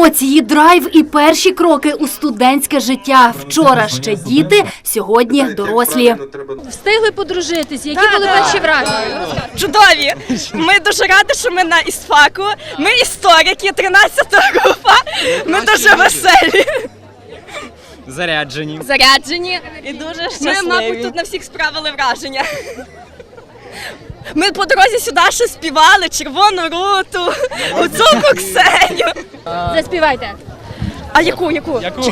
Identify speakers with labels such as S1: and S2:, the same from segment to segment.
S1: Емоції, драйв і перші кроки у студентське життя. Вчора ще діти, сьогодні дорослі.
S2: Встигли подружитись. Які були перші враження?
S3: Чудові! Ми дуже раді, що ми на істфаку. Ми історики, 13 група. Ми дуже веселі.
S4: Заряджені.
S2: Заряджені.
S3: І дуже щасливі. Ми, мабуть, тут на всіх справили враження. Ми по дорозі сюди ще співали червону руту, гуцулку Ксеню.
S2: Заспівайте.
S3: А яку, яку?
S4: Яку?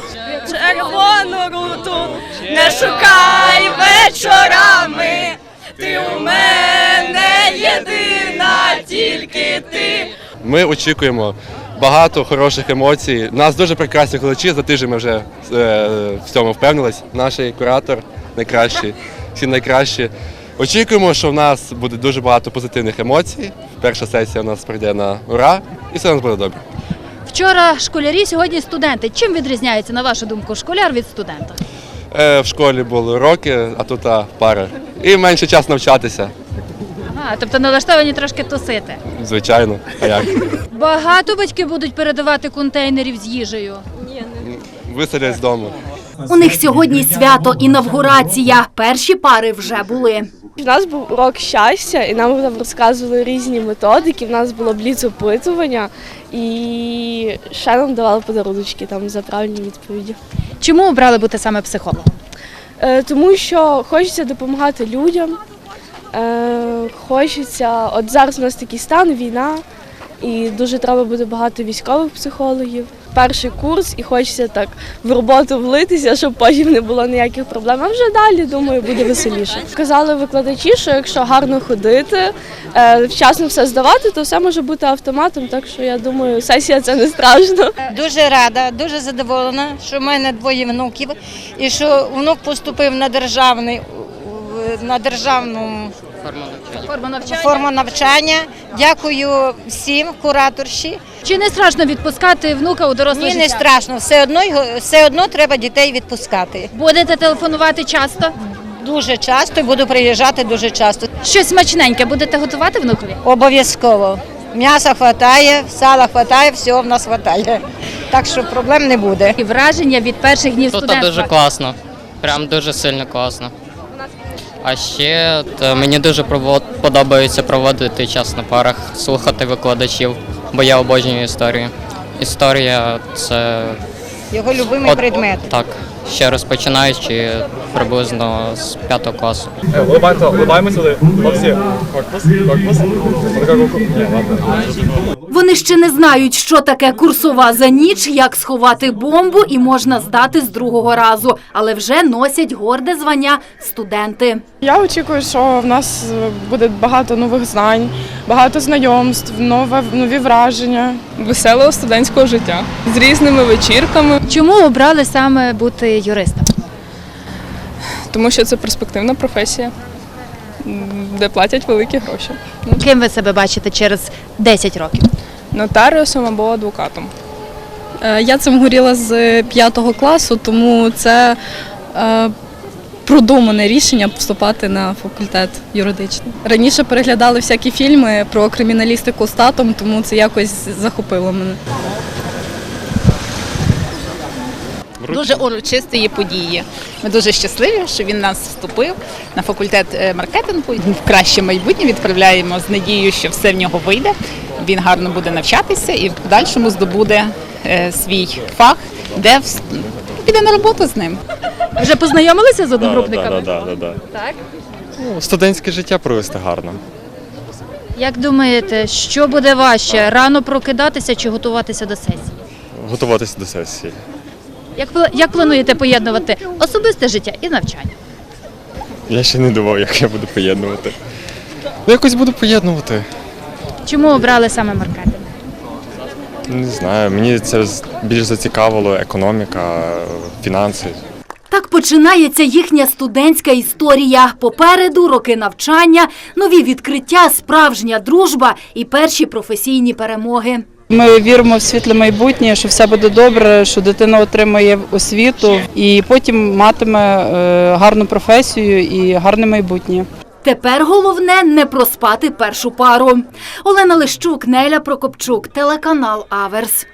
S3: Червону руту не шукай вечорами. Ти у мене єдина, тільки ти.
S5: Ми очікуємо багато хороших емоцій. У нас дуже прекрасні глядачі, за тиждень ми вже е, в цьому впевнились. Наш куратор найкращий, всі найкращі. Очікуємо, що в нас буде дуже багато позитивних емоцій. Перша сесія у нас пройде на ура, і все у нас буде добре.
S2: Вчора школярі, сьогодні студенти. Чим відрізняється, на вашу думку, школяр від студента?
S5: Е, в школі були уроки, а тут а, пара. І менше час навчатися,
S2: Ага, тобто налаштовані трошки тусити.
S5: звичайно. А як?
S2: Багато батьки будуть передавати контейнерів з їжею.
S5: Виселять з дому.
S1: У них сьогодні свято інавгурація. Перші пари вже були.
S3: У нас був урок щастя, і нам там розказували різні методики. В нас було бліц-опитування, і ще нам давали подарунки там за правильні відповіді.
S2: Чому обрали бути саме психологом?
S3: Е, тому що хочеться допомагати людям. Е, хочеться, от зараз у нас такий стан, війна, і дуже треба буде багато військових психологів. Перший курс, і хочеться так в роботу влитися, щоб потім не було ніяких проблем. А вже далі, думаю, буде веселіше. Казали викладачі, що якщо гарно ходити, е, вчасно все здавати, то все може бути автоматом. Так що я думаю, сесія це не страшно.
S6: Дуже рада, дуже задоволена, що в мене двоє внуків і що внук поступив на державний на державну
S2: Форма навчання.
S6: форму навчання. Дякую всім, кураторші.
S2: Чи не страшно відпускати внука у доросле
S6: Мені
S2: життя?
S6: не страшно, все одно все одно треба дітей відпускати.
S2: Будете телефонувати часто?
S6: Дуже часто і буду приїжджати дуже часто.
S2: Щось смачненьке будете готувати внукові?
S6: Обов'язково. М'яса хватає, сала хватає, всього в нас хватає. Так що проблем не буде.
S2: І враження від перших днів
S7: Тут
S2: студентства.
S7: дуже класно. Прям дуже сильно класно. А ще мені дуже подобається проводити час на парах, слухати викладачів, бо я обожнюю історію. Історія це
S6: Його любимий
S7: от-
S6: предмет.
S7: Так, ще розпочинаючи приблизно з п'ятого класу.
S4: Улыбаємося, улыбаємося. Хлопці, корпус, корпус.
S1: Вони ще не знають, що таке курсова за ніч, як сховати бомбу і можна здати з другого разу, але вже носять горде звання студенти.
S8: Я очікую, що в нас буде багато нових знань, багато знайомств, нове, нові враження. Веселого студентського життя з різними вечірками,
S2: Чому обрали саме бути юристом?
S8: тому що це перспективна професія, де платять великі гроші.
S2: Ким ви себе бачите через 10 років?
S8: Нотаріусом або адвокатом.
S9: Е, Я цим горіла з п'ятого класу, тому це е, продумане рішення вступати на факультет юридичний. Раніше переглядали всякі фільми про криміналістику з татом, тому це якось захопило мене.
S10: Дуже урочистої події. Ми дуже щасливі, що він нас вступив на факультет е, маркетингу. В краще майбутнє відправляємо з надією, що все в нього вийде. Він гарно буде навчатися і в подальшому здобуде е, свій фах, де вс- піде на роботу з ним.
S2: Вже познайомилися з одногрупниками?
S4: Да, да, да.
S2: Так.
S4: Ну, студентське життя провести гарно.
S2: Як думаєте, що буде важче? Рано прокидатися чи готуватися до сесії?
S4: Готуватися до сесії.
S2: Як, як плануєте поєднувати особисте життя і навчання?
S4: Я ще не думав, як я буду поєднувати. Ну, якось буду поєднувати.
S2: Чому обрали саме маркетинг?
S4: Не знаю, мені це більш зацікавило економіка, фінанси.
S1: Так починається їхня студентська історія. Попереду роки навчання, нові відкриття, справжня дружба і перші професійні перемоги.
S9: Ми віримо в світле майбутнє, що все буде добре, що дитина отримає освіту і потім матиме е, гарну професію і гарне майбутнє.
S1: Тепер головне не проспати першу пару. Олена Лищук, Неля Прокопчук, телеканал Аверс.